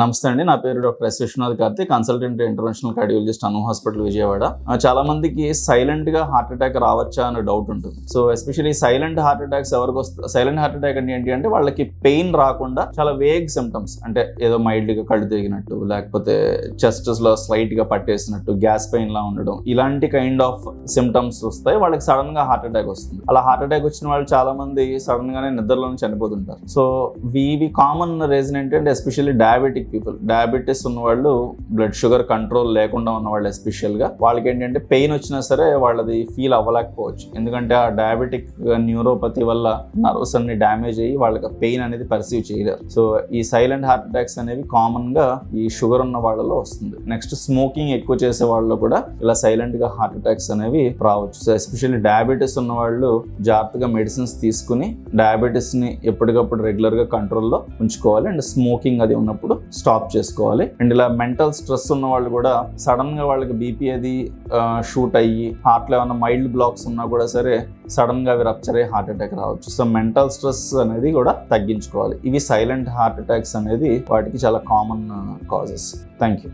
నమస్తే అండి. నా పేరు doctor S Vishwanath Karthik consultant international cardiologist Anu hospital Vijayawada. చాలా మందికి సైలెంట్గా హార్ట్ అటాక్ రావచ్చా అనే డౌట్ ఉంటుంది. So especially silent heart attacks ఎవరికి వస్తా సైలెంట్ హార్ట్ అటాక్ అంటే ఏంటి అంటే వాళ్ళకి పెయిన్ రాకుండా చాలా వేగ్ సిమ్టమ్స్ అంటే ఏదో మైల్డ్గా కళ్ళు తిరిగినట్టు లేకపోతే చెస్ట్లో స్లైట్గా పట్టేసినట్టు గ్యాస్ పెయిన్ లా ఉండడం ఇలాంటి కైండ్ ఆఫ్ సిమ్టమ్స్ వస్తాయి. వాళ్ళకి సడన్గా హార్ట్ అటాక్ వస్తుంది. అలా హార్ట్ అటాక్ వచ్చిన వాళ్ళు చాలా మంది సడన్ గానే నిద్రలోనే చనిపోతుంటారు. సో వీవి కామన్ రీజన్ ఏంటంటే ఎస్పెషల్లీ డయాబెటిక్ పీపుల్ డయాబెటీస్ ఉన్న వాళ్ళు బ్లడ్ షుగర్ కంట్రోల్ లేకుండా ఉన్న వాళ్ళు ఎస్పెషల్గా వాళ్ళకి ఏంటంటే పెయిన్ వచ్చినా సరే వాళ్ళది ఫీల్ అవ్వలేకపోవచ్చు. ఎందుకంటే ఆ డయాబెటిక్ న్యూరోపతి వల్ల నర్వ్స్ అన్ని డ్యామేజ్ అయ్యి వాళ్ళకి పెయిన్ అనేది పర్సీవ్ చేయలేరు. సో ఈ సైలెంట్ హార్ట్ అటాక్స్ అనేవి కామన్గా ఈ షుగర్ ఉన్న వాళ్ళలో వస్తుంది. నెక్స్ట్ స్మోకింగ్ ఎక్కువ చేసే వాళ్ళలో కూడా ఇలా సైలెంట్గా హార్ట్ అటాక్స్ అనేవి రావచ్చు. సో ఎస్పెషల్లీ డయాబెటీస్ ఉన్న వాళ్ళు జాగ్రత్తగా మెడిసిన్స్ తీసుకుని డయాబెటీస్ని ఎప్పటికప్పుడు రెగ్యులర్గా కంట్రోల్లో ఉంచుకోవాలి. అండ్ స్మోకింగ్ అది ఉన్నప్పుడు స్టాప్ చేసుకోవాలి. అండ్ ఇలా మెంటల్ స్ట్రెస్ ఉన్న వాళ్ళు కూడా సడన్గా వాళ్ళకి బీపీ అది షూట్ అయ్యి హార్ట్లో ఏమైనా మైల్డ్ బ్లాక్స్ ఉన్నా కూడా సరే సడన్గా అవి రప్చర్ అయ్యి హార్ట్ అటాక్ రావచ్చు. సో మెంటల్ స్ట్రెస్ అనేది కూడా తగ్గించుకోవాలి. ఇవి సైలెంట్ హార్ట్ అటాక్స్ అనేది వాటికి చాలా కామన్ కాజెస్ థ్యాంక్ యూ